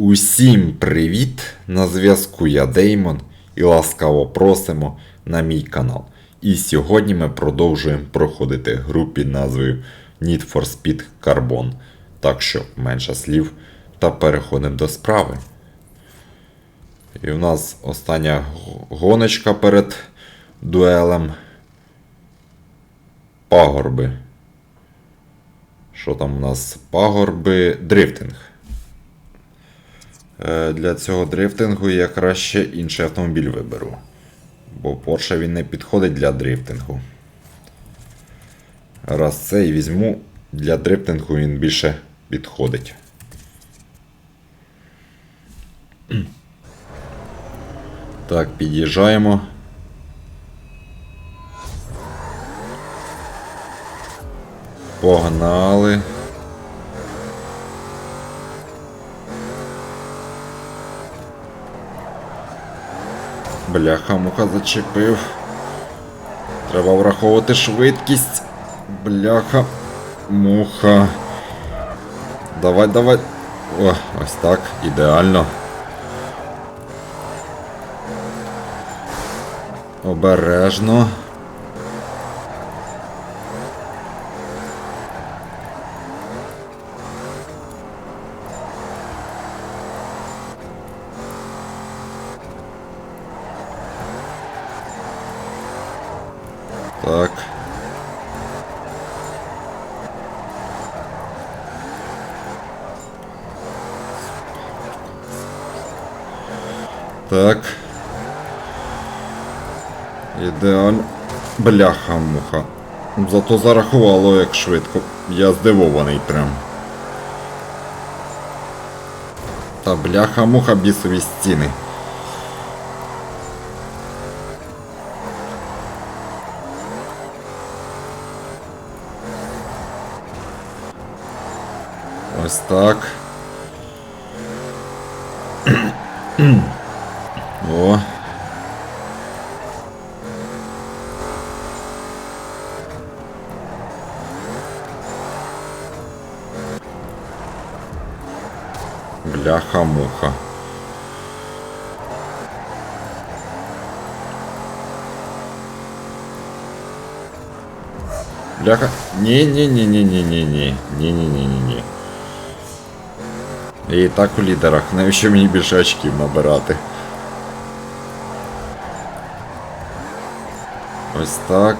Усім привіт! На зв'язку я Деймон і ласкаво просимо на мій канал. І сьогодні ми продовжуємо проходити гру під назвою Need for Speed Carbon. Так що менше слів та переходимо до справи. І в нас остання гоночка перед дуелем. Пагорби. Що там у нас? Пагорби дрифтинг. Е, Для цього дрифтингу я краще інший автомобіль виберу. Бо Porsche він не підходить для дрифтингу. Раз цей візьму, для дрифтингу він більше підходить. Так, під'їжджаємо. Погнали. Бляха, муха зачепив. Треба враховувати швидкість. Бляха. Муха. Давай, давай. О, ось так, ідеально. Обережно. Так. Так. Ідеально. Бляха-муха. Зато зарахувало як швидко. Я здивований прям. Та бляха-муха бісові стіни. Ось так. О. Бляха-муха. Бляха. Ні-ні-ні-ні-ні-ні-ні. Ні-ні-ні-ні-ні. Я і так у лідерах, навіщо мені більше очків набирати? Ось так.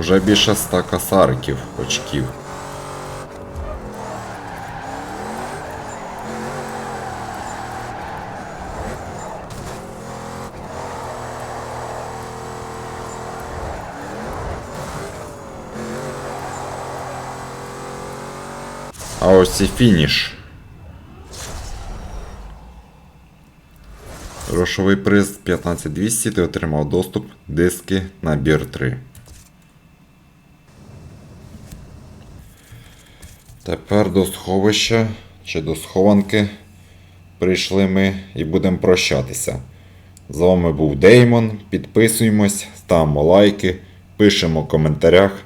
Уже більше ста косариків очків. А ось і фініш. Грошовий приз 15200 ти отримав доступ диски набір 3. Тепер до сховища чи до схованки прийшли ми і будемо прощатися. З вами був Деймон. Підписуємось, ставимо лайки, пишемо в коментарях